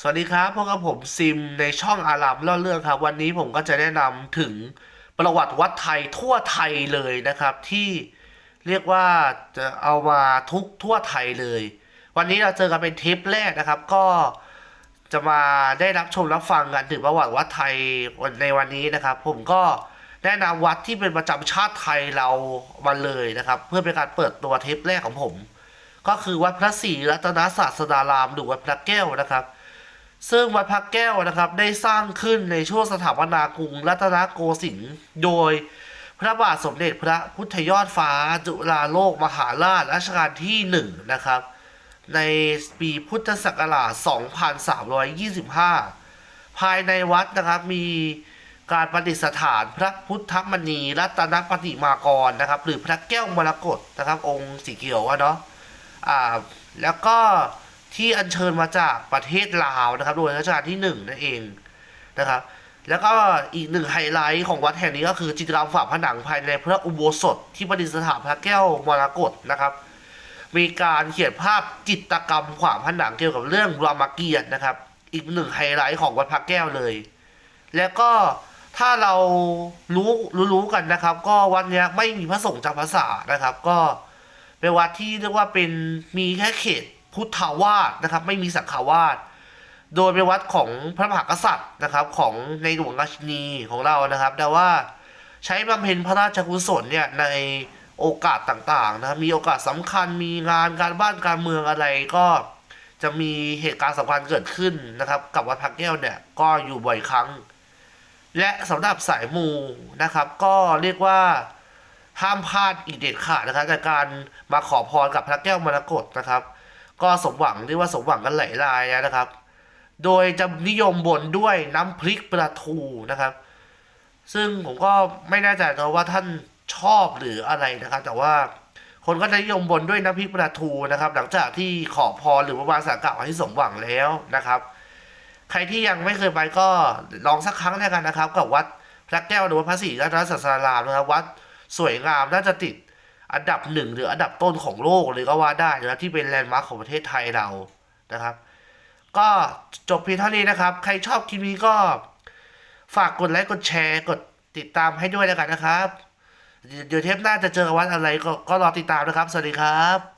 สวัสดีครับพบกับผมซิมในช่องอารามเล่าเรื่องครับ วันนี้ผมก็จะแนะนำถึงประวัติวัดไทยทั่วไทยเลยนะครับ ที่เรียกว่าจะเอามาทุกทั่วไทยเลย วันนี้เราเจอกันเป็นเทปแรกนะครับ ก็จะมาได้รับชมรับฟังกันถึงประวัติวัดไทยในวันนี้นะครับ ผมก็แนะนำวัดที่เป็นประจำชาติไทยเรามาเลยนะครับ เพื่อเป็นการเปิดตัวเทปแรกของผม ก็คือวัดพระศรีรัตนศาสดารามหรือวัดพระแก้วนะครับ ซึ่งวัดพระแก้วนะครับได้สร้างขึ้นในช่วงสถาปนากรุงรัตนโกสินทร์โดยพระบาทสมเด็จพระพุทธยอดฟ้า จุฬาโลกมหาราชรัชกาลที่หนึ่งนะครับในปีพุทธศักราช 2325 ภายในวัดนะครับมีการประดิษฐานพระพุทธมณีรัตนปฏิมากรนะครับ หรือพระแก้วมรกตนะครับ องค์สีเขียวอะเนาะอ่าแล้วก็ ที่อัญเชิญมาจากประเทศลาวนะครับโดยรัชกาลที่หนึ่งนั่นเองนะครับ แล้วก็อีกหนึ่งไฮไลท์ของวัดแห่งนี้ก็คือจิตรกรรมฝาผนังภายในพระอุโบสถที่ประดิษฐานพระแก้วมรกตนะครับ มีการเขียนภาพจิตรกรรมขวางผนังเกี่ยวกับเรื่องรามเกียรตินะครับ อีกหนึ่งไฮไลท์ของวัดพระแก้วเลย แล้วก็ถ้าเรารู้รู้รู้กันนะครับ ก็วัดเนี้ยไม่มีพระสงฆ์จำพรรษานะครับ ก็เป็นวัดที่เรียกว่าเป็นมีแค่เขต พุทธาวาสนะครับ ไม่มีสังฆาวาสโดยเป็นวัดของพระมหากษัตริย์นะครับ ของในหลวงราชินีของเรานะครับ แต่ว่าใช้บำเพ็ญพระราชกุศลเนี่ยในโอกาสต่างๆนะครับมีโอกาสสำคัญมีงานการบ้านการเมืองอะไรก็จะมีเหตุการณ์สำคัญเกิดขึ้นนะครับ กับวัดพระแก้วเนี่ยก็อยู่บ่อยครั้ง และสำหรับสายมูนะครับ ก็เรียกว่าห้ามพลาดอีกเด็ดขาดนะครับในการมาขอพรกับพระแก้วมรกตนะครับ ก็สมหวังเรียกว่าสมหวังกันหลายรายนะครับ โดยจะนิยมบนด้วยน้ำพริกปลาทูนะครับ ซึ่งผมก็ไม่แน่ใจนะว่าท่านชอบหรืออะไรนะครับ แต่ว่าคนก็จะนิยมบนด้วยน้ำพริกปลาทูนะครับ หลังจากที่ขอพรหรือว่ามาสักกะวันที่สมหวังแล้วนะครับ ใครที่ยังไม่เคยไปก็ลองสักครั้งแล้วกันนะครับ กับวัดพระแก้วหรือว่าพระศรีรัตนศาสดารามนะครับวัดสวยงามน่าจะติด อันดับหนึ่งหรืออันดับต้นของโลกเลยก็ว่าได้นะที่เป็นแลนด์มาร์คของประเทศไทยเรานะครับ ก็จบเพียงเท่านี้นะครับ ใครชอบคลิปนี้ก็ฝากกดไลค์กดแชร์กดติดตามให้ด้วยแล้วกันนะครับ เดี๋ยวเทปหน้าจะเจอวัดอะไรก็ก็รอติดตามนะครับ สวัสดีครับ